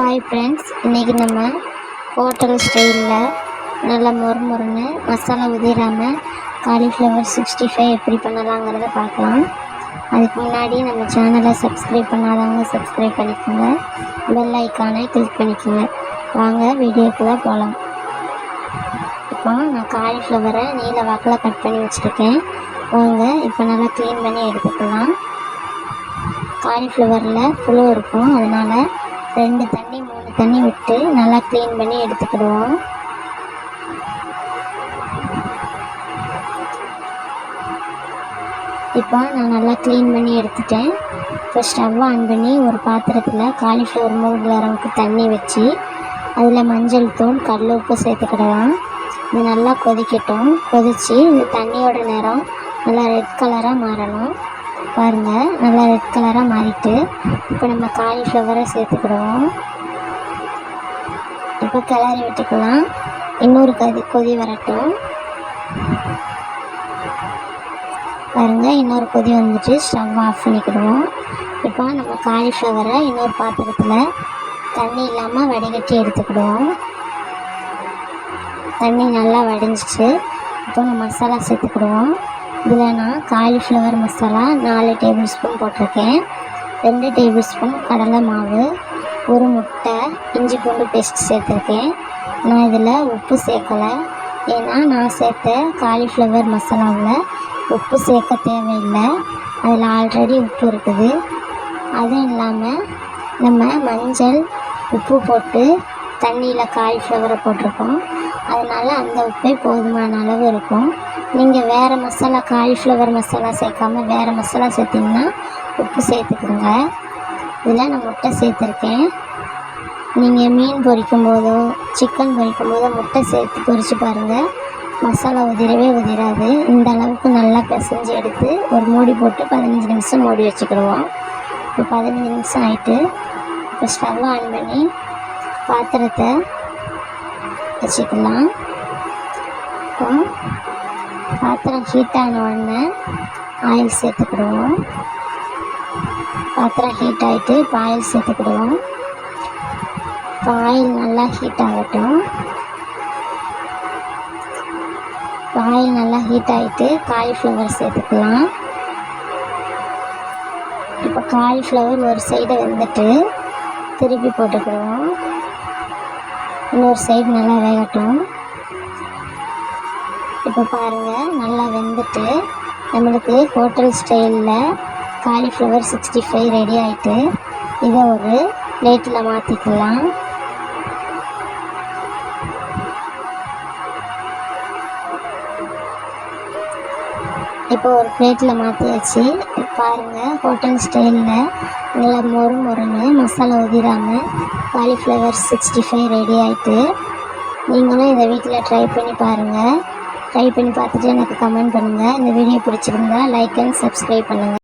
Hi friends இன்றைக்கி நம்ம hotel ஸ்டைலில் நல்லா மொறு மொறுன்னு மசாலா உதிராமல் காலிஃப்ளவர் சிக்ஸ்டி ஃபைவ் எப்படி பண்ணலாங்கிறத பார்க்கலாம். அதுக்கு முன்னாடி நம்ம சேனலை சப்ஸ்கிரைப் பண்ணாதவங்க சப்ஸ்கிரைப் பண்ணிக்கோங்க. பெல் ஐக்கானை கிளிக் பண்ணிக்கோங்க. வாங்க வீடியோக்குள்ளே போகலாம் இப்போ நான் காலிஃப்ளவரை நீல வாக்கில் கட் பண்ணி வச்சுருக்கேன். வாங்க இப்போ நல்லா க்ளீன் பண்ணி எடுத்துக்கலாம். காலிஃப்ளவரில் புழு இருக்கும். அதனால் ரெண்டு தண்ணி தண்ணி விட்டு நல்லா க்ளீன் பண்ணி எடுத்துக்கிடுவோம். இப்போ நான் நல்லா க்ளீன் பண்ணி எடுத்துட்டேன். இப்போ ஸ்டவ் ஆன் பண்ணி ஒரு பாத்திரத்தில் காலிஃப்ளவர் மூழ்கிற அளவுக்கு தண்ணி வச்சு அதில் மஞ்சள் தூள் கடல உப்பு சேர்த்துக்கிடலாம். இது நல்லா கொதிக்கட்டும். கொதித்து இந்த தண்ணியோட நிறம் நல்லா ரெட் கலராக மாறணும். பாருங்கள் நல்லா ரெட் கலராக மாறிட்டு இப்போ நம்ம காலிஃப்ளவரை சேர்த்துக்கிடுவோம். இப்போ கிளறி விட்டுக்கலாம். இன்னொரு கதி கொதி வரட்டும். பாருங்கள் இன்னொரு கொதி வந்துட்டு ஸ்டவ் ஆஃப் பண்ணிக்கிடுவோம். இப்போ நம்ம காலிஃப்ளவரை இன்னொரு பாத்திரத்தில் தண்ணி இல்லாமல் வடிகட்டி எடுத்துக்கிடுவோம். தண்ணி நல்லா வடிஞ்சிச்சு. இப்போ நம்ம மசாலா சேர்த்துக்கிடுவோம். இதில் நான் காலிஃப்ளவர் மசாலா நாலு டேபிள் ஸ்பூன் போட்டிருக்கேன். ரெண்டு டேபிள் ஸ்பூன் கடலை மாவு ஒரு முட்டை இஞ்சி பூண்டு பேஸ்ட் சேர்த்துருக்கேன். நான் இதில் உப்பு சேர்க்கலை. ஏன்னா நான் சேர்த்த காலிஃப்ளவர் மசாலாவில் உப்பு சேர்க்க தேவையில்லை. அதில் ஆல்ரெடி உப்பு இருக்குது. அதுவும் இல்லாமல் நம்ம மஞ்சள் உப்பு போட்டு தண்ணியில் காலிஃப்ளவரை போட்டிருக்கோம். அதனால் அந்த உப்பே போதுமான அளவு இருக்கும். நீங்கள் வேறு மசாலா காலிஃப்ளவர் மசாலா சேர்க்காம வேறு மசாலா சேர்த்திங்கன்னா உப்பு சேர்த்துக்குங்க. இதில் நான் முட்டை சேர்த்துருக்கேன். நீங்கள் மீன் பொரிக்கும் போதோ சிக்கன் பொரிக்கும் போதோ முட்டை சேர்த்து பொரித்து பாருங்கள் மசாலா உதிரவே உதிராது. இந்த அளவுக்கு நல்லா பிசைஞ்சு எடுத்து ஒரு மூடி போட்டு பதினஞ்சு நிமிஷம் மூடி வச்சுக்கிடுவோம். இப்போ பதினஞ்சு நிமிஷம் ஆகிட்டு இப்போ ஸ்டவ் ஆன் பண்ணி பாத்திரத்தை வச்சுக்கலாம். இப்போ பாத்திரம் ஹீட் ஆன உடனே ஆயில் சேர்த்துக்கிடுவோம். பாத்திரம் ஹீட் ஆகிட்டு இப்போ ஆயில் சேர்த்துக்கிடுவோம். இப்போ ஆயில் நல்லா ஹீட் ஆகட்டும். ஆயில் நல்லா ஹீட் ஆகிட்டு காலிஃப்ளவர் சேர்த்துக்கலாம். இப்போ காலிஃப்ளவர் ஒரு சைடு வந்துட்டு திருப்பி போட்டுக்கிடுவோம். இன்னொரு சைடு நல்லா வேகட்டும். இப்போ பாருங்கள் நல்லா வெந்துட்டு நம்மளுக்கு ஹோட்டல் ஸ்டைலில் காலிஃப்ளவர் சிக்ஸ்டி ஃபைவ் ரெடி ஆகிட்டு இதை ஒரு பிளேட்டில் மாற்றிக்கலாம் இப்போ ஒரு பிளேட்டில் மாற்றியாச்சு பாருங்கள் ஹோட்டல் ஸ்டைலில் நல்லா மொறு மொறுன்னு மசாலா உதிராமல் காலிஃப்ளவர் சிக்ஸ்டி ஃபைவ் ரெடி ஆகிட்டு நீங்களும் இதை வீட்டில் ட்ரை பண்ணி பாருங்கள் ட்ரை பண்ணி பார்த்துட்டு எனக்கு கமெண்ட் பண்ணுங்கள் இந்த வீடியோ பிடிச்சிருந்தா லைக் அண்ட் சப்ஸ்கிரைப் பண்ணுங்கள்